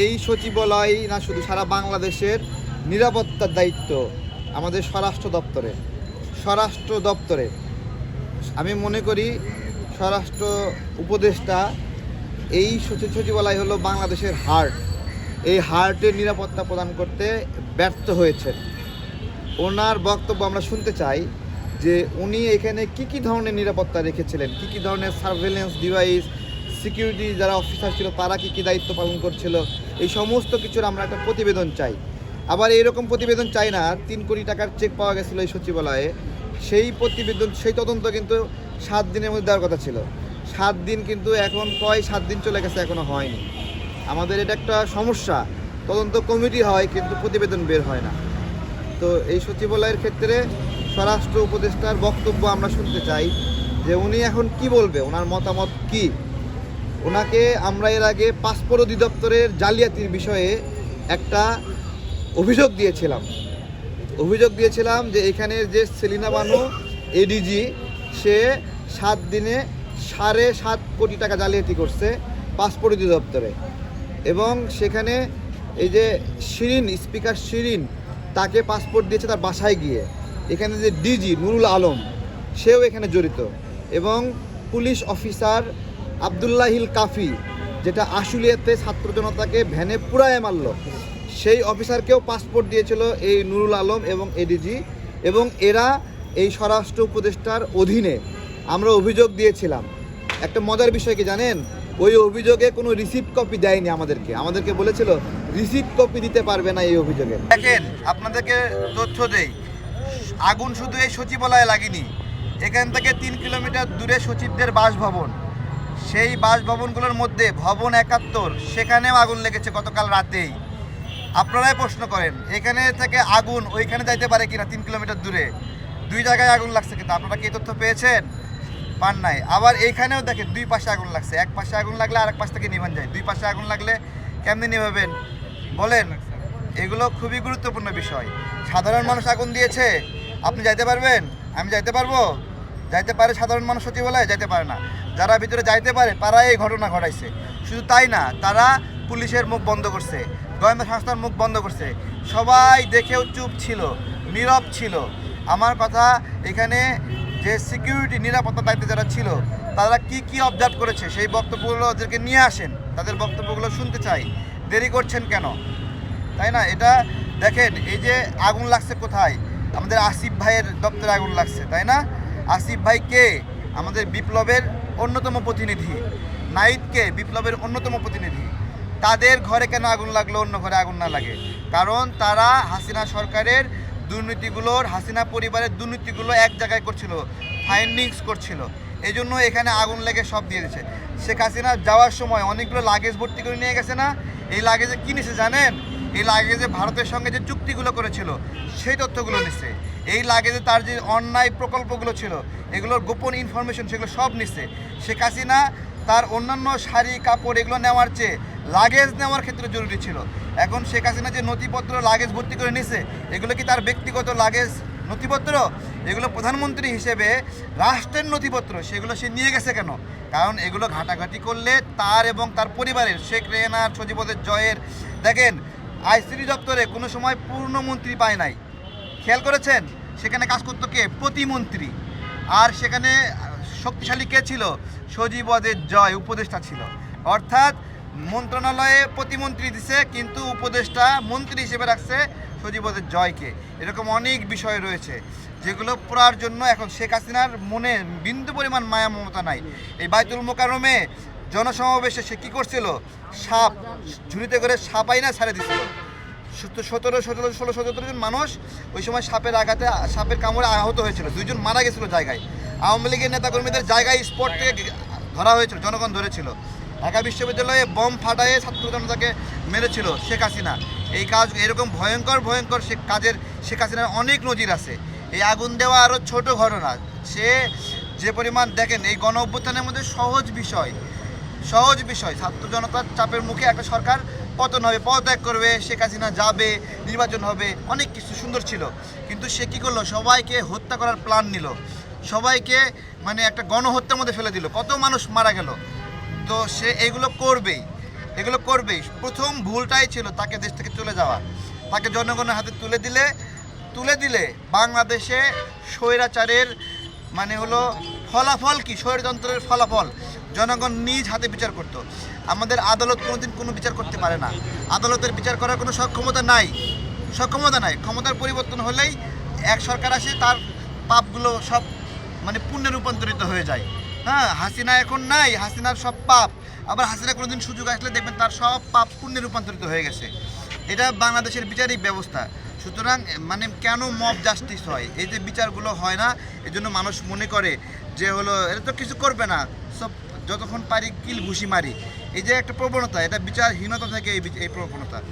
এই সচিবালয় না শুধু, সারা বাংলাদেশের নিরাপত্তার দায়িত্ব আমাদের স্বরাষ্ট্র দপ্তরে। স্বরাষ্ট্র দপ্তরে। আমি মনে করি স্বরাষ্ট্র উপদেষ্টা এই সচিব সচিবালয় হলো বাংলাদেশের হার্ট। এই হার্টের নিরাপত্তা প্রদান করতে ব্যর্থ হয়েছেন। ওনার বক্তব্য আমরা শুনতে চাই যে উনি এখানে কি কি ধরনের নিরাপত্তা রেখেছিলেন? কি কি ধরনের সার্ভেলেন্স ডিভাইস সিকিউরিটি যারা অফিসার ছিল, তারা কি কি দায়িত্ব পালন করছিল? এই সমস্ত কিছুর আমরা একটা প্রতিবেদন চাই। আবার এইরকম প্রতিবেদন চাই না, তিন কোটি টাকার চেক পাওয়া গেছিল এই সচিবালয়ে। সেই প্রতিবেদন, সেই তদন্ত কিন্তু সাত দিনের মধ্যে দেওয়ার কথা ছিল। সাত দিন কিন্তু এখন কয় সাত দিন চলে গেছে, এখনও হয়নি। আমাদের এটা একটা সমস্যা। তদন্ত কমিটি হয়, কিন্তু প্রতিবেদন বের হয় না। তো এই সচিবালয়ের ক্ষেত্রে স্বরাষ্ট্র উপদেষ্টার বক্তব্য আমরা শুনতে চাই যে উনি এখন কি বলবে? ওনার মতামত কি? ওনাকে আমরা এর আগে পাসপোর্ট অধিদপ্তরের জালিয়াতির বিষয়ে একটা অভিযোগ দিয়েছিলাম। অভিযোগ দিয়েছিলাম যে এখানের যে সেলিনা বানু এডিজি সে সাত দিনে সাড়ে সাত কোটি টাকা জালিয়াতি করছে পাসপোর্ট অধিদপ্তরে। এবং সেখানে এই যে শিরিন, স্পিকার শিরিন, তাকে পাসপোর্ট দিয়েছে তার বাসায় গিয়ে। এখানে যে ডিজি নুরুল আলম, সেও এখানে জড়িত। এবং পুলিশ অফিসার আবদুল্লাহিল কাফি, যেটা আশুলিয়াতে ছাত্র জনতাকে ভ্যানে পুরায় মারল। সেই অফিসারকেও পাসপোর্ট দিয়েছিল এই নুরুল আলম এবং এডিজি এবং এরা এই স্বরাষ্ট্র উপদেষ্টার অধীনে আমরা অভিযোগ দিয়েছিলাম। একটা মজার বিষয় কি জানেন? ওই অভিযোগে কোনো রিসিপ্ট কপি দেয়নি আমাদেরকে। আমাদেরকে বলেছিল রিসিপ্ট কপি দিতে পারবে না এই অভিযোগে। দেখেন, আপনাদেরকে তথ্য দেই। আগুন শুধু এই সচিবালয়ে লাগেনি। এখান থেকে তিন কিলোমিটার দূরে সচিবদের বাসভবন। সেই বাসভবনগুলোর মধ্যে ভবন একাত্তর, সেখানেও আগুন লেগেছে গতকাল রাতেই। আপনারাই প্রশ্ন করেন, এখানে থেকে আগুন ওইখানে যাইতে পারে কিনা তিন কিলোমিটার দূরে? দুই জায়গায় আগুন লাগছে কিন্তু, আপনারা কি তথ্য পেয়েছেন? পান নাই। আবার এইখানেও দেখেন, দুই পাশে আগুন লাগছে। এক পাশে আগুন লাগলে আরেক পাশ থেকে নিভান যায়। দুই পাশে আগুন লাগলে কেমনি নিভাবেন? বলেন, এগুলো খুবই গুরুত্বপূর্ণ বিষয়। সাধারণ মানুষ আগুন দিয়েছে। আপনি যাইতে পারবেন? আমি যাইতে পারব? যাইতে পারে সাধারণ মানুষ সচিবালয়ে, যাইতে পারে না। যারা ভিতরে যাইতে পারে তারা এই ঘটনা ঘটাইছে। শুধু তাই না, তারা পুলিশের মুখ বন্ধ করছে গোয়েন্দা সংস্থার মুখ বন্ধ করছে। সবাই দেখেও চুপ ছিল, নীরব ছিল। আমার কথা, এখানে যে সিকিউরিটি নিরাপত্তা দায়িত্বে যারা ছিল, তারা কি কি অবজার্ভ করেছে? সেই বক্তব্যগুলো ওদেরকে নিয়ে আসেন। তাদের বক্তব্যগুলো শুনতে চাই। দেরি করছেন কেন? তাই না? এটা দেখেন, এই যে আগুন লাগছে কোথায়? আমাদের আসিফ ভাইয়ের দপ্তরে আগুন লাগছে, তাই না? আসিফ ভাই কে আমাদের বিপ্লবের অন্যতম প্রতিনিধি নাইদকে বিপ্লবের অন্যতম প্রতিনিধি। তাদের ঘরে কেন আগুন লাগল, অন্য ঘরে আগুন না লাগে? কারণ তারা হাসিনা সরকারের দুর্নীতিগুলোর, হাসিনা পরিবারের দুর্নীতিগুলো এক জায়গায় করছিল ফাইন্ডিংস করছিল। এই জন্য এখানে আগুন লেগে সব দিয়ে দিয়েছে শেখ হাসিনা যাওয়ার সময় অনেকগুলো লাগেজ ভর্তি করে নিয়ে গেছে না? এই লাগেজে কী নিছে জানেন? এই লাগেজে ভারতের সঙ্গে যে চুক্তিগুলো করেছিল, সেই তথ্যগুলো নিচ্ছে এই লাগেজে তার যে অন্যায় প্রকল্পগুলো ছিল, এগুলোর গোপন ইনফরমেশন সেগুলো সব নিচ্ছে শেখ হাসিনা তার অন্যান্য শাড়ি, কাপড় এগুলো নেওয়ার চেয়ে লাগেজ নেওয়ার ক্ষেত্রে জরুরি ছিল। এখন শেখ হাসিনা যে নথিপত্র লাগেজ ভর্তি করে নিছে, এগুলো কি তার ব্যক্তিগত লাগেজ নথিপত্র? এগুলো প্রধানমন্ত্রী হিসেবে রাষ্ট্রের নথিপত্র, সেগুলো সে নিয়ে গেছে কেন? কারণ এগুলো ঘাটাঘাটি করলে তার এবং তার পরিবারের, শেখ রেহানার সচিবদের জয়ের, দেখেন, আইসিডি দপ্তরে কোনো সময় পূর্ণমন্ত্রী পায় নাই। খেয়াল করেছেন? সেখানে কাজ করতো কে? প্রতিমন্ত্রী। আর সেখানে শক্তিশালী কে ছিল? সজীবদের জয়, উপদেষ্টা ছিল। অর্থাৎ মন্ত্রণালয়ে প্রতিমন্ত্রী দিছে, কিন্তু উপদেষ্টা মন্ত্রী হিসেবে রাখছে সজীবদের জয়কে। এরকম অনেক বিষয় রয়েছে, যেগুলো পড়ার জন্য এখন শেখ হাসিনার মনে বিন্দু পরিমাণ মায়া মমতা নাই। এই বাইতুল মোকারমে জনসমাবেশে সে কী করছিল? সাপ, ঝুড়িতে করে সাপাই না ছাড়ে দিছিল। সতেরো সতেরো, ষোলো, সতেরো জন মানুষ ওই সময় সাপের আঘাতে, সাপের কামড়ে আহত হয়েছিল। দুইজন মারা গেছিল জায়গায়। আওয়ামী লীগের নেতাকর্মীদের জায়গায় স্পট থেকে ধরা হয়েছিল, জনগণ ধরেছিল। ঢাকা বিশ্ববিদ্যালয়ে বম ফাটায়ে ছাত্র জনতাকে মেরেছিল শেখ হাসিনা। এই কাজ এরকম ভয়ঙ্কর ভয়ঙ্কর সে কাজের শেখ হাসিনার অনেক নজির আছে। এই আগুন দেওয়া আরও ছোট ঘটনা। সে যে পরিমাণ দেখেন, এই গণ অভ্যুত্থানের মধ্যে সহজ বিষয় সহজ বিষয়। ছাত্র জনতার চাপের মুখে একটা সরকার পতন হবে পদত্যাগ করবে, শেখ হাসিনা যাবে, নির্বাচন হবে, অনেক কিছু সুন্দর ছিল। কিন্তু সে কী করল? সবাইকে হত্যা করার প্ল্যান নিল। সবাইকে মানে একটা গণহত্যার মধ্যে ফেলে দিল। কত মানুষ মারা গেল। তো সে এগুলো করবেই। এগুলো করবেই। প্রথম ভুলটাই ছিল তাকে দেশ থেকে চলে যাওয়া। তাকে জনগণের হাতে তুলে দিলে তুলে দিলে বাংলাদেশে স্বৈরাচারের মানে হলো ফলাফল কি? স্বৈরতন্ত্রের ফলাফল। জনগণ নিজ হাতে বিচার করত। আমাদের আদালত কোনোদিন কোনো বিচার করতে পারে না। আদালতের বিচার করার কোনো সক্ষমতা নাই। সক্ষমতা নাই। ক্ষমতার পরিবর্তন হলেই এক সরকার আসে, তার পাপগুলো সব মানে পুণ্যে রূপান্তরিত হয়ে যায়। হ্যাঁ হাসিনা এখন নাই, হাসিনার সব পাপ। আবার হাসিনা কোনোদিন সুযোগ আসলে দেখবেন তার সব পাপ পুণ্যে রূপান্তরিত হয়ে গেছে। এটা বাংলাদেশের বিচারিক ব্যবস্থা। সুতরাং মানে কেন মব জাস্টিস হয়? এই যে বিচারগুলো হয় না এই জন্য মানুষ মনে করে যে হলো এটা তো কিছু করবে না। সব যতক্ষণ পারি কিল ঘুষি মারি। এই যে একটা প্রবণতা এটা বিচারহীনতা থেকে এই প্রবণতা।